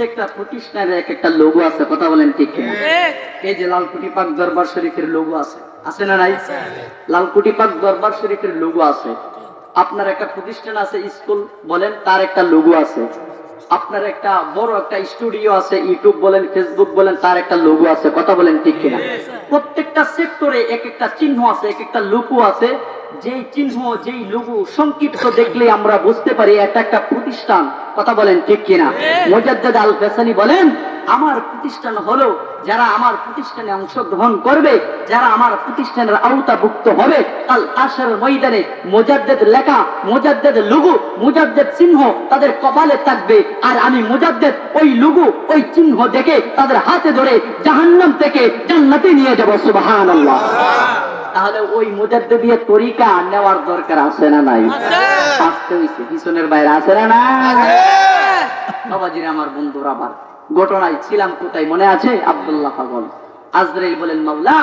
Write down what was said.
প্রত্যেকটা প্রতিষ্ঠানের এক একটা লোগো আছে কথা বলেন ঠিক এই যে লালকুটি পাক দরবার শরীফের লোগো আছে আছে না নাই? লালকুটি পাক দরবার শরীফের লোগো আছে। আপনার একটা প্রতিষ্ঠান আছে স্কুল বলেন তার একটা লোগো আছে। আপনার একটা বড় একটা স্টুডিও আছে ইউটিউব বলেন ফেসবুক বলেন তার একটা লোগো আছে কথা বলেন ঠিক কিনা? প্রত্যেকটা সেক্টরে এক একটা চিহ্ন আছে এক একটা লোগো আছে। যেই চিহ্ন যেই লোগো সংক্ষিপ্ত দেখলে আমরা বুঝতে পারি এটা একটা প্রতিষ্ঠান। কথা বলেন ঠিক কিনা? মোজাদ্দেদ আল ফেসানি বলেন আমার প্রতিষ্ঠান হলো যারা আমার প্রতিষ্ঠানে অংশগ্রহণ করবে যারা আমার প্রতিষ্ঠানের আওতাভুক্ত হবে। কাল আসার ময়দানে মোজাদ্দেদ লেখা মোজাদ্দেদ লুগু মোজাদ্দেদ চিহ্ন তাদের কপালে থাকবে। আর আমি মোজাদ্দেদ ওই লুগু ওই চিহ্ন দেখে তাদের হাতে ধরে জাহান্নাম থেকে জান্নাতে নিয়ে যাব সুবহানাল্লাহ। তাহলে ওই মুজাদ্দিদিয়া তরিকা নেওয়ার দরকার আছে না নাই? আসতে হইছে পিছনের বাইরে আছে না না বাবাজির আমার বন্ধুরা আবার ঘটনায় ছিলাম কোথায় মনে আছে? আবদুল্লাহ ফাগল আজরাইল বলেন মাওলা